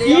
い、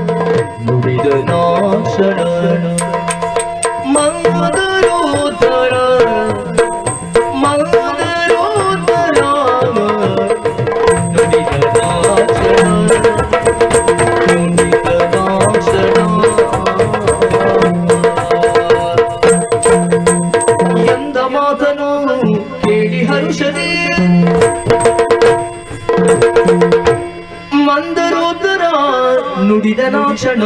ಮಂದರೋದರ ನುಡಿದ ನಾಕ್ಷಣ